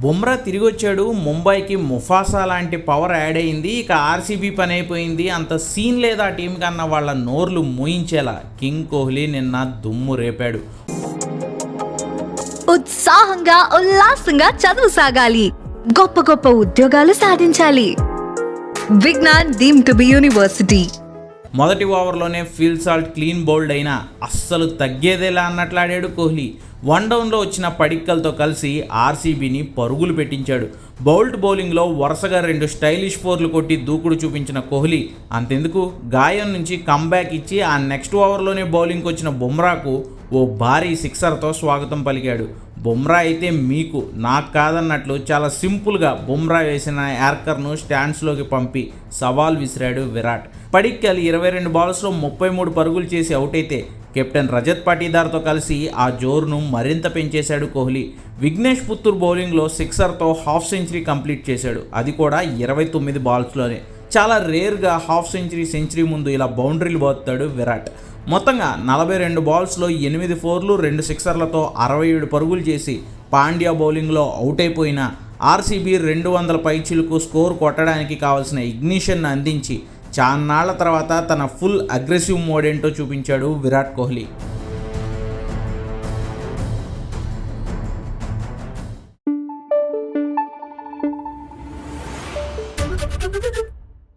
బుమ్రా తిరిగి వచ్చాడు ముంబైకి ముఫాసా లాంటి పవర్ యాడ్ అయింది. ఇక ఆర్సీబీ పని అయిపోయింది. అంత సీన్ లేదా టీం కన్నా వాళ్ళ నోర్లు మూయించేలా. కింగ్ కోహ్లీ నిన్న దుమ్ము రేపాడు. ఉత్సాహంగా ఉల్లాసంగా చదువు సాగాలి. గొప్ప గొప్ప ఉద్యోగాలు సాధించాలి. Vignan deem to be university. మొదటి ఓవర్లోనే ఫీల్ సాల్ట్ క్లీన్ బౌల్డ్ అయినా అస్సలు తగ్గేదేలా అన్నట్లాడాడు కోహ్లీ. వన్ డౌన్లో వచ్చిన పడిక్కలతో కలిసి ఆర్సీబీని పరుగులు పెట్టించాడు. బౌల్ట్ బౌలింగ్లో వరుసగా రెండు స్టైలిష్ ఫోర్లు కొట్టి దూకుడు చూపించిన కోహ్లీ. అంతెందుకు? గాయం నుంచి కంబ్యాక్ ఇచ్చి ఆ నెక్స్ట్ ఓవర్లోనే బౌలింగ్కి వచ్చిన బుమ్రాకు ఓ భారీ సిక్సర్తో స్వాగతం పలికాడు. బుమ్రా అయితే మీకు నాకు కాదన్నట్లు చాలా సింపుల్గా బుమ్రా వేసిన యార్కర్ను స్టాండ్స్లోకి పంపి సవాల్ విసిరాడు విరాట్. పడిక్కల్ ఇరవై రెండు బాల్స్లో ముప్పై మూడు పరుగులు చేసి అవుట్ అయితే కెప్టెన్ రజత్ పాటీదార్తో కలిసి ఆ జోరును మరింత పెంచేశాడు కోహ్లీ. విఘ్నేష్ పుత్తూర్ బౌలింగ్లో సిక్సర్తో హాఫ్ సెంచరీ కంప్లీట్ చేశాడు. అది కూడా ఇరవై తొమ్మిది బాల్స్లోనే. చాలా రేర్గా హాఫ్ సెంచరీ సెంచరీ ముందు ఇలా బౌండరీలు పోతాడు విరాట్. మొత్తంగా నలభై రెండు బాల్స్లో ఎనిమిది ఫోర్లు రెండు సిక్సర్లతో అరవై ఏడు పరుగులు చేసి పాండ్యా బౌలింగ్లో అవుట్ అయిపోయిన ఆర్సీబీ రెండు వందల పైచీలకు స్కోర్ కొట్టడానికి కావాల్సిన ఇగ్నిషన్ అందించి చాన్నాళ్ళ తర్వాత తన ఫుల్ అగ్రెసివ్ మోడ్ ఏంటో చూపించాడు విరాట్ కోహ్లీ.